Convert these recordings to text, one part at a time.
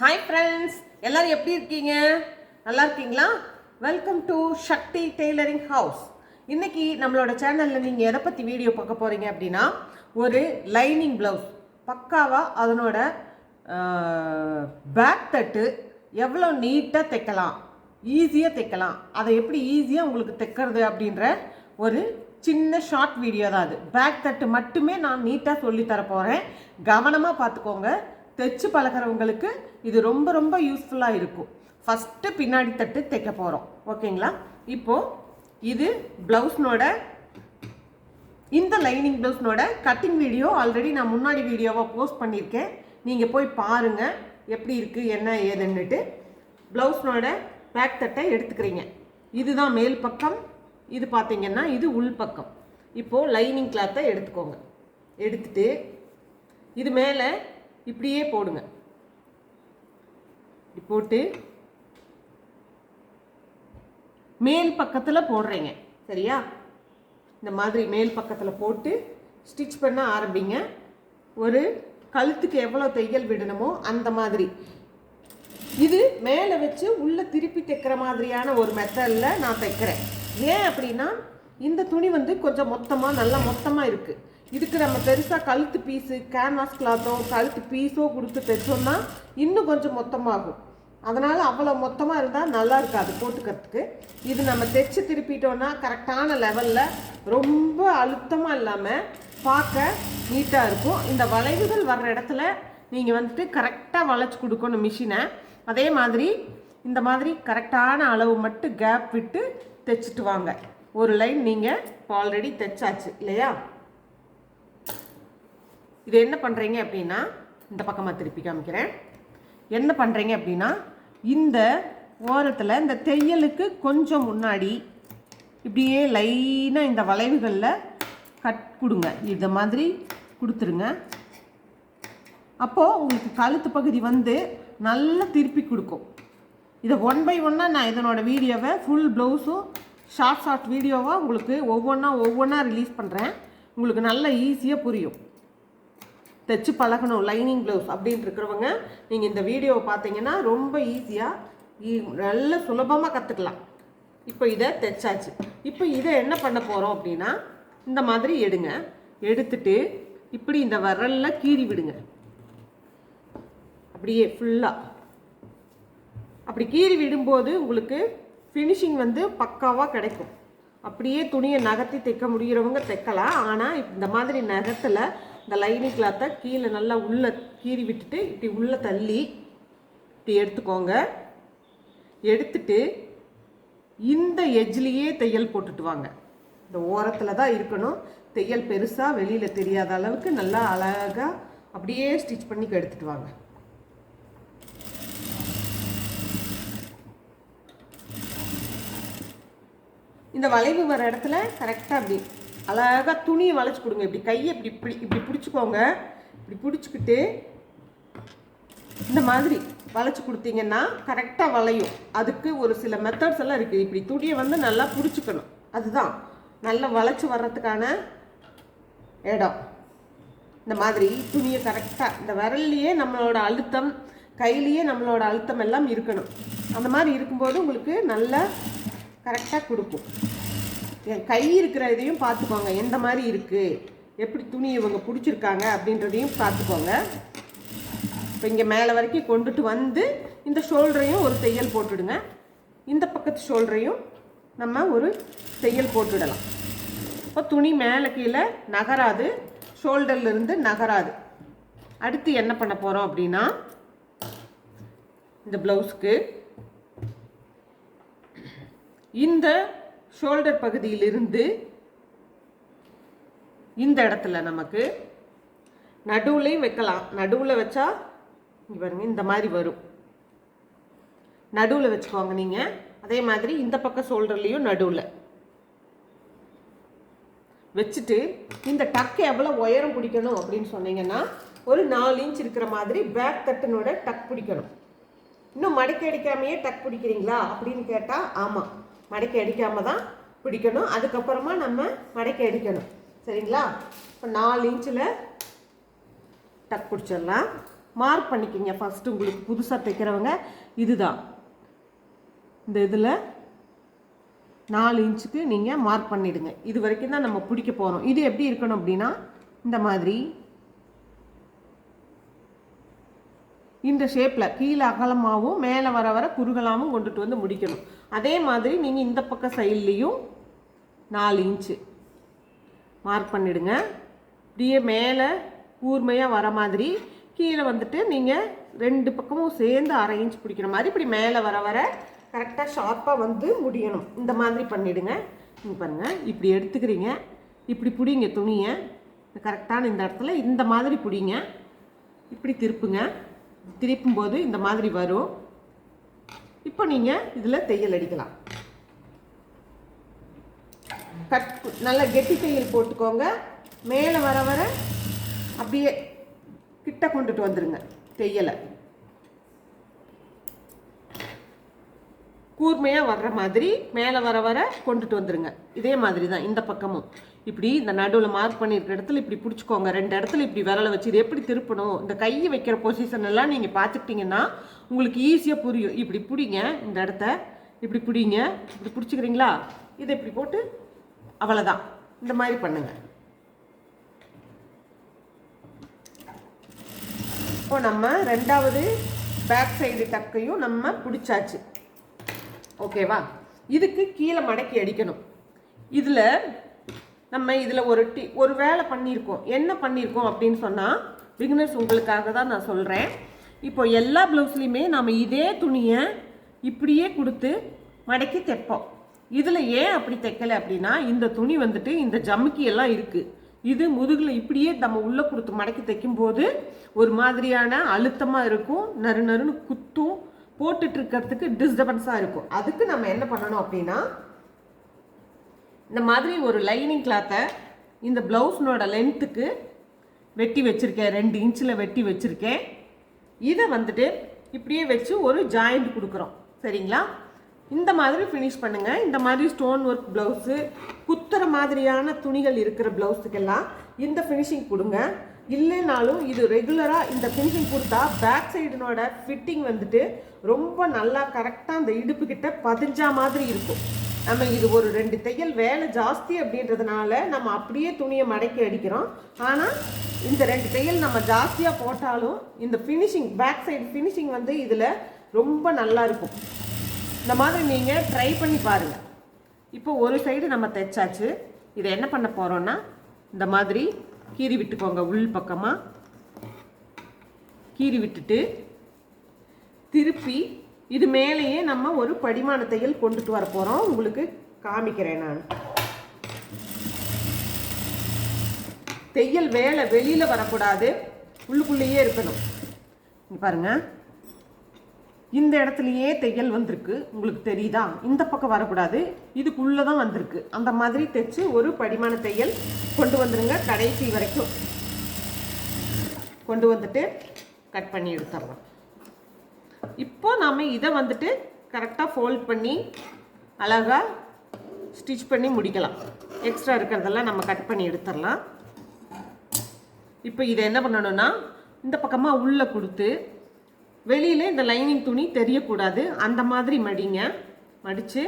Hi friends எல்லோரும் எப்படி இருக்கீங்க? நல்லா இருக்கீங்களா? Welcome to Sakthi tailoring house இன்றைக்கி நம்மளோட சேனலில் நீங்கள் எதை பற்றி வீடியோ பார்க்க போகிறீங்க அப்படின்னா ஒரு லைனிங் ப்ளவுஸ் பக்காவாக அதனோட பேக் தட்டு எவ்வளோ நீட்டாக தைக்கலாம்? ஈஸியாக தைக்கலாம். அதை எப்படி ஈஸியாக உங்களுக்கு தைக்கிறது அப்படின்ற ஒரு சின்ன ஷார்ட் வீடியோ தான் அது. பேக் தட்டு மட்டுமே நான் நீட்டாக சொல்லி தர போகிறேன் கவனமாக பார்த்துக்கோங்க. தைச்சு பழகிறவங்களுக்கு இது ரொம்ப ரொம்ப யூஸ்ஃபுல்லாக இருக்கும். ஃபஸ்ட்டு பின்னாடி தட்டு தைக்க போகிறோம் ஓகேங்களா இப்போது இது ப்ளவுஸ்னோட இந்த லைனிங் ப்ளவுஸ்னோட கட்டிங் வீடியோ ஆல்ரெடி நான் முன்னாடி வீடியோவாக போஸ்ட் பண்ணியிருக்கேன். நீங்கள் போய் பாருங்கள் எப்படி இருக்குது என்ன ஏதுன்னுட்டு. ப்ளவுஸ்னோட பேக் தட்டை எடுத்துக்கிறீங்க. இதுதான் மேல் பக்கம். இது பார்த்தீங்கன்னா இது உள் பக்கம். இப்போது லைனிங் கிளாத்தை எடுத்துக்கோங்க. எடுத்துட்டு இது மேலே இப்படியே போடுங்க. இப்படி போட்டு மேல் பக்கத்தில் போடுறீங்க. சரியா? இந்த மாதிரி மேல் பக்கத்தில் போட்டு ஸ்டிச் பண்ண ஆரம்பிங்க. ஒரு கழுத்துக்கு எவ்வளோ தையல் விடணுமோ அந்த மாதிரி. இது மேலே வச்சு உள்ளே திருப்பி தைக்கிற மாதிரியான ஒரு மெத்தடில் நான் தைக்கிறேன். ஏன் அப்படின்னா இந்த துணி வந்து கொஞ்சம் மொத்தமாக நல்லா மொத்தமாக இருக்குது இதுக்கு நம்ம பெருசாக கழுத்து பீஸு கேன்வாஸ் கிளாத்தோ கழுத்து பீஸோ கொடுத்து தைச்சோம்னா இன்னும் கொஞ்சம் மொத்தமாகும். அதனால் அவ்வளோ மொத்தமாக இருந்தால் நல்லா இருக்காது போட்டுக்கிறதுக்கு. இது நம்ம தைச்சி திருப்பிட்டோன்னா கரெக்டான லெவலில் ரொம்ப அழுத்தமாக இல்லாமல் பார்க்க நீட்டாக இருக்கும். இந்த வளைவுகள் வர்ற இடத்துல நீங்கள் வந்துட்டு கரெக்டாக வளைச்சி கொடுக்கணும் மிஷினை அதே மாதிரி இந்த மாதிரி கரெக்டான அளவு மட்டும் கேப் விட்டு தைச்சிட்டு வாங்க. ஒரு லைன் நீங்கள் இப்போ ஆல்ரெடி தைச்சாச்சு இல்லையா? இது என்ன பண்ணுறீங்க அப்படின்னா இந்த பக்கமாக திருப்பி காமிக்கிறேன். என்ன பண்ணுறீங்க அப்படின்னா இந்த ஓரத்தில் இந்த தையலுக்கு கொஞ்சம் முன்னாடி இப்படியே லைனாக இந்த வளைவுகளில் கட் கொடுங்க. இந்த மாதிரி கொடுத்துருங்க. அப்போது உங்களுக்கு கழுத்து பகுதி வந்து நல்லா திருப்பி கொடுக்கும். இதை ஒன் பை ஒன்னாக நான் இதனோட வீடியோவை ஃபுல் ப்ளவுஸும் ஷார்ட் ஷார்ட் வீடியோவாக உங்களுக்கு ஒவ்வொன்றா ஒவ்வொன்றா ரிலீஸ் பண்ணுறேன் உங்களுக்கு நல்லா ஈஸியாக புரியும். தைச்சு பழகணும் லைனிங் ப்ளவுஸ் அப்படின்னு இருக்கிறவங்க நீங்கள் இந்த வீடியோவை பார்த்தீங்கன்னா ரொம்ப ஈஸியாக நல்ல சுலபமாக கற்றுக்கலாம் இப்போ இதை தைச்சாச்சு. இப்போ இதை என்ன பண்ண போகிறோம் அப்படின்னா இந்த மாதிரி எடுங்க. எடுத்துட்டு இப்படி இந்த விரலில் கீறி விடுங்க. அப்படியே ஃபுல்லாக அப்படி கீறி விடும்போது உங்களுக்கு ஃபினிஷிங் வந்து பக்காவாக கிடைக்கும். அப்படியே துணியை நகர்த்தி தைக்க முடிகிறவங்க தைக்கலாம். ஆனால் இந்த மாதிரி நகத்தில் இந்த லைனிங் கிளாத்தை கீழே நல்லா உள்ளே கீறி விட்டுட்டு இப்படி உள்ளே தள்ளி இப்படி எடுத்துக்கோங்க. எடுத்துட்டு இந்த எஜ்லேயே தையல் போட்டுட்டு வாங்க. இந்த ஓரத்தில் தான் இருக்கணும். தையல் பெருசாக வெளியில் தெரியாத அளவுக்கு நல்லா அழகாக அப்படியே ஸ்டிச் பண்ணி எடுத்துட்டு வாங்க. இந்த வளைவு வர இடத்துல கரெக்டாக அப்படி அழகாக துணியை வளைச்சி கொடுங்க. இப்படி கையை இப்படி இப்படி இப்படி பிடிச்சிக்கோங்க. இப்படி பிடிச்சிக்கிட்டு இந்த மாதிரி வளைச்சி கொடுத்தீங்கன்னா கரெக்டாக வளையும். அதுக்கு ஒரு சில மெத்தட்ஸ் எல்லாம் இருக்குது இப்படி துணியை வந்து நல்லா பிடிச்சிக்கணும். அதுதான். நல்லா வளைச்சி வர்றதுக்கான இடம். இந்த மாதிரி துணியை கரெக்டாக இந்த விரல்லையே நம்மளோட அழுத்தம் கையிலேயே நம்மளோட அழுத்தம் எல்லாம் இருக்கணும். அந்த மாதிரி இருக்கும்போது உங்களுக்கு நல்லா கரெக்டாக கொடுக்கும். கை இருக்கிற இதையும் பார்த்துக்கோங்க. எந்த மாதிரி இருக்குது எப்படி துணி இவங்க பிடிச்சிருக்காங்க அப்படின்றதையும் பார்த்துக்கோங்க. இப்போ இங்கே மேலே வரைக்கும் கொண்டுட்டு வந்து இந்த ஷோல்டரையும் ஒரு தையல் போட்டுடுங்க. இந்த பக்கத்து ஷோல்டரையும் நம்ம ஒரு தையல் போட்டுடலாம். இப்போ துணி மேலே கீழே நகராது. ஷோல்டர்லேருந்து நகராது. அடுத்து என்ன பண்ண போகிறோம் அப்படின்னா இந்த ப்ளவுஸ்க்கு இந்த ஷோல்டர் பகுதியிலிருந்து இந்த இடத்துல நமக்கு நடுவுலையும் வைக்கலாம். நடுவில் வச்சா பாருங்க இந்த மாதிரி வரும். நடுவில் வச்சுக்கோங்க நீங்கள் அதே மாதிரி இந்த பக்கம் ஷோல்டர்லேயும் நடுவில். வச்சுட்டு இந்த டக்கு எவ்வளோ உயரம் பிடிக்கணும் அப்படின்னு சொன்னீங்கன்னா ஒரு நாலு இன்ச் இருக்கிற மாதிரி பேக் தட்டினோட டக் பிடிக்கணும். இன்னும் மடக்கி அடிக்காமையே டக் பிடிக்கிறீங்களா அப்படின்னு கேட்டால் ஆமாம் மடக்கி அடிக்காமல் தான் பிடிக்கணும். அதுக்கப்புறமா நம்ம மடக்கி அடிக்கணும். சரிங்களா? இப்போ நாலு இன்ச்சில் டக் பிடிச்சிடலாம். மார்க் பண்ணிக்கிங்க ஃபஸ்ட்டு உங்களுக்கு புதுசாக தைக்கிறவங்க இதுதான். இந்த இதில் நாலு இன்ச்சுக்கு நீங்கள் மார்க் பண்ணிவிடுங்க இது வரைக்கும் தான் நம்ம பிடிக்க போகிறோம் இது எப்படி இருக்கணும் அப்படின்னா இந்த மாதிரி. இந்த ஷேப்பில் கீழே அகலமாகவும் மேலே வர வர குறுகலாகவும் கொண்டுட்டு வந்து முடிக்கணும். அதே மாதிரி நீங்கள் இந்த பக்கம் சைட்லேயும் நாலு இன்ச்சு மார்க் பண்ணிடுங்க. இப்படியே மேலே கூர்மையாக வர மாதிரி கீழே வந்துட்டு நீங்கள் ரெண்டு பக்கமும் சேர்ந்து அரை இன்ச் பிடிக்கிற மாதிரி இப்படி மேலே வர வர கரெக்டாக ஷார்ப்பாக வந்து முடியணும். இந்த மாதிரி பண்ணிவிடுங்க நீங்கள் பாருங்கள் இப்படி எடுத்துக்கிறீங்க. இப்படி பிடிங்க துணியை. கரெக்டான இந்த இடத்துல இந்த மாதிரி பிடிங்க. இப்படி திருப்புங்க. திருப்பும்போது இந்த மாதிரி வரும். இப்போ நீங்கள் இதில் தையல் அடிக்கலாம். கட் நல்ல கெட்டி தையல் போட்டுக்கோங்க. மேலே வர வர அப்படியே கிட்ட கொண்டுட்டு வந்துடுங்க தையலை. கூர்மையாக வர்ற மாதிரி மேலே வர வர கொண்டுட்டு வந்துடுங்க இதே மாதிரி தான் இந்த பக்கமும். இப்படி இந்த நடுவில் மார்க் பண்ணியிருக்க இடத்துல இப்படி பிடிச்சிக்கோங்க. ரெண்டு இடத்துல இப்படி விரலை வச்சு இது எப்படி திருப்பணும்? இந்த கையை வைக்கிற பொசிஷன் எல்லாம் நீங்கள் பார்த்துக்கிட்டிங்கன்னா உங்களுக்கு ஈஸியாக புரியும். இப்படி பிடிங்க இந்த இடத்த இப்படி பிடிங்க. இப்படி பிடிச்சிக்கிறீங்களா? இதை இப்படி போட்டு அவ்வளோதான் இந்த மாதிரி பண்ணுங்கள் இப்போ நம்ம ரெண்டாவது பேக் சைடு டக்கையும் நம்ம பிடிச்சாச்சு. ஓகேவா இதுக்கு கீழே மடக்கி அடிக்கணும். இதில் நம்ம இதில் ஒரு டி ஒரு வேலை பண்ணியிருக்கோம். என்ன பண்ணியிருக்கோம் அப்படின்னு சொன்னால் பிகினர்ஸ் உங்களுக்காக தான் நான் சொல்கிறேன் இப்போ எல்லா ப்ளவுஸ்லேயுமே நம்ம இதே துணியை இப்படியே கொடுத்து மடக்கி தைப்போம். இதில் ஏன் அப்படி தைக்கலை அப்படின்னா இந்த துணி வந்துட்டு இந்த ஜமுக்கி எல்லாம் இருக்குது இது முதுகில் இப்படியே நம்ம உள்ளே கொடுத்து மடக்கி தைக்கும்போது ஒரு மாதிரியான அழுத்தமாக இருக்கும். நறு நறுன்னு குத்தும். போட்டுட்டு இருக்கிறதுக்கு டிஸ்டர்பன்ஸாக இருக்கும். அதுக்கு நம்ம என்ன பண்ணணும் அப்படின்னா இந்த மாதிரி ஒரு லைனிங் கிளாத்தை இந்த ப்ளவுஸ்னோட லென்த்துக்கு வெட்டி வச்சுருக்கேன். ரெண்டு இன்ச்சில் வெட்டி வச்சுருக்கேன். இதை வந்துட்டு இப்படியே வச்சு ஒரு ஜாயிண்ட் கொடுக்குறோம். சரிங்களா? இந்த மாதிரி ஃபினிஷ் பண்ணுங்கள் இந்த மாதிரி ஸ்டோன் ஒர்க் ப்ளவுஸு குத்துற மாதிரியான துணிகள் இருக்கிற ப்ளவுஸுக்கெல்லாம் இந்த ஃபினிஷிங் கொடுங்க. இல்லைனாலும் இது ரெகுலராக இந்த ஃபினிஷிங் கொடுத்தா பேக் சைடினோட ஃபிட்டிங் வந்துட்டு ரொம்ப நல்லா கரெக்டாக அந்த இடுப்புக்கிட்ட பதிஞ்சா மாதிரி இருக்கும். நம்ம இது ஒரு ரெண்டு தையல் வேலை ஜாஸ்தி அப்படின்றதுனால நம்ம அப்படியே துணியை மடக்கி அடிக்கிறோம். ஆனால் இந்த ரெண்டு தையல் நம்ம ஜாஸ்தியாக போட்டாலும் இந்த ஃபினிஷிங் பேக் சைடு ஃபினிஷிங் வந்து இதில் ரொம்ப நல்லா இருக்கும். இந்த மாதிரி நீங்கள் ட்ரை பண்ணி பாருங்கள் இப்போ ஒரு சைடு நம்ம தைச்சாச்சு. இதை என்ன பண்ண போகிறோன்னா இந்த மாதிரி கீறி விட்டுக்கோங்க உள் பக்கமாக கீறி விட்டுட்டு திருப்பி இது மேலேயே நம்ம ஒரு படிமான தையல் கொண்டுட்டு வர போகிறோம் உங்களுக்கு காமிக்கிறேன் நான். தையல் வேலை வெளியில் வரக்கூடாது. உள்ளுக்குள்ளேயே இருக்கணும். பாருங்க. இந்த இடத்துலையே தையல் வந்திருக்கு. உங்களுக்கு தெரியுதா? இந்த பக்கம் வரக்கூடாது. இதுக்குள்ளே தான் வந்திருக்கு. அந்த மாதிரி தைச்சு ஒரு படிமான தையல் கொண்டு வந்துருங்க. கடைசி வரைக்கும். கொண்டு வந்துட்டு கட் பண்ணி எடுத்துடலாம். இப்போ நாம் இதை வந்துட்டு கரெக்டாக ஃபோல்ட் பண்ணி அழகாக ஸ்டிச் பண்ணி முடிக்கலாம். எக்ஸ்ட்ரா இருக்கிறதெல்லாம் நம்ம கட் பண்ணி எடுத்துடலாம். இப்போ இதை என்ன பண்ணணும்னா இந்த பக்கமாக உள்ளே கொடுத்து வெளியில் இந்த லைனிங் துணி தெரியக்கூடாது. அந்த மாதிரி மடிங்க மடித்து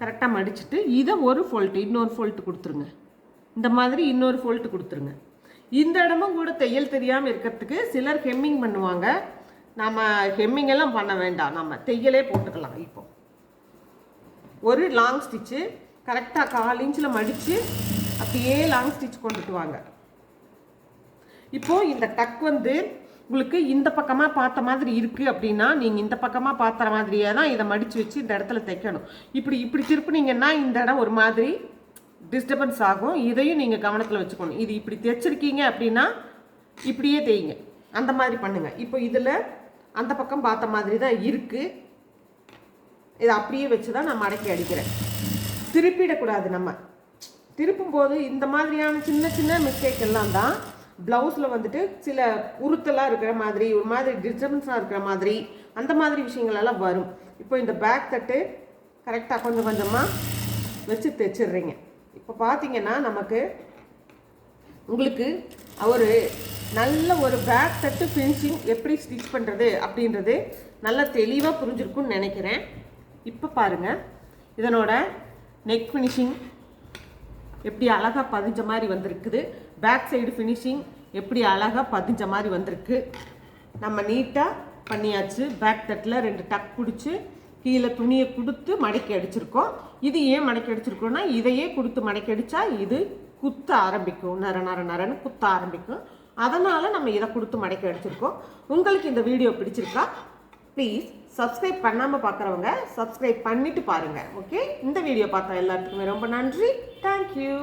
கரெக்டாக மடிச்சுட்டு இதை ஒரு ஃபோல்ட்டு இன்னொரு ஃபோல்ட்டு கொடுத்துருங்க. இந்த மாதிரி இன்னொரு ஃபோல்ட்டு கொடுத்துருங்க. இந்த இடமும் கூட தையல் தெரியாமல் இருக்கிறதுக்கு சிலர் ஹெம்மிங் பண்ணுவாங்க. நம்ம ஹெம்மிங் எல்லாம் பண்ண வேண்டாம். நம்ம தையலே போட்டுக்கலாம் இப்போ. ஒரு லாங் ஸ்டிச்சு கரெக்டாக கால் இன்ச்சில் மடித்து அப்படியே லாங் ஸ்டிச் கொண்டுட்டு வாங்க. இப்போது இந்த டக் வந்து உங்களுக்கு இந்த பக்கமாக பார்த்த மாதிரி இருக்குது அப்படின்னா நீங்கள் இந்த பக்கமாக பார்த்துற மாதிரியே தான் இதை மடித்து வச்சு இந்த இடத்துல தைக்கணும். இப்படி இப்படி திருப்புனீங்கன்னா இந்த இடம் ஒரு மாதிரி டிஸ்டர்பன்ஸ் ஆகும். இதையும் நீங்கள் கவனத்தில் வச்சுக்கணும். இது இப்படி தைச்சிருக்கீங்க அப்படின்னா இப்படியே தேய்ங்க. அந்த மாதிரி பண்ணுங்கள் இப்போ இதில் அந்த பக்கம் பார்த்த மாதிரி தான் இருக்குது இதை அப்படியே வச்சு தான் நான் மடக்கி அடிக்கிறேன். திருப்பிடக்கூடாது நம்ம. திருப்பும்போது இந்த மாதிரியான சின்ன சின்ன மிஸ்டேக் எல்லாம் தான் ப்ளவுஸில் வந்துட்டு சில உறுத்தலாக இருக்கிற மாதிரி ஒரு மாதிரி டிஸ்டர்பன்ஸாக இருக்கிற மாதிரி அந்த மாதிரி விஷயங்களெல்லாம் வரும். இப்போ இந்த பேக் தட்டு கரெக்டாக கொஞ்சம் கொஞ்சமாக வச்சு தைச்சிடுறீங்க. இப்போ பார்த்தீங்கன்னா நமக்கு உங்களுக்கு ஒரு நல்ல ஒரு பேக் தட்டு ஃபினிஷிங் எப்படி ஸ்டிச் பண்ணுறது அப்படின்றது நல்லா தெளிவாக புரிஞ்சிருக்கும்னு நினைக்கிறேன். இப்போ பாருங்கள் இதனோட நெக் ஃபினிஷிங் எப்படி அழகாக பதிஞ்ச மாதிரி வந்திருக்குது. பேக் சைடு ஃபினிஷிங் எப்படி அழகாக பதிஞ்ச மாதிரி வந்திருக்கு. நம்ம நீட்டாக பண்ணியாச்சு. பேக் தட்டில் ரெண்டு டக் பிடிச்சி கீழே துணியை கொடுத்து மடக்கி அடிச்சிருக்கோம். இது ஏன் மடக்கி அடிச்சிருக்கோன்னா இதையே கொடுத்து மடக்கி அடித்தா இது குத்த ஆரம்பிக்கும். நர நர நரன்னு குத்த ஆரம்பிக்கும். அதனால் நம்ம இதை கொடுத்து மடக்கி அடிச்சிருக்கோம். உங்களுக்கு இந்த வீடியோ பிடிச்சிருக்கா ப்ளீஸ் சப்ஸ்கிரைப் பண்ணாமல் பார்க்குறவங்க சப்ஸ்கிரைப் பண்ணிவிட்டு பாருங்கள் ஓகே இந்த வீடியோ பார்த்தா எல்லாத்துக்குமே ரொம்ப நன்றி. தேங்க்யூ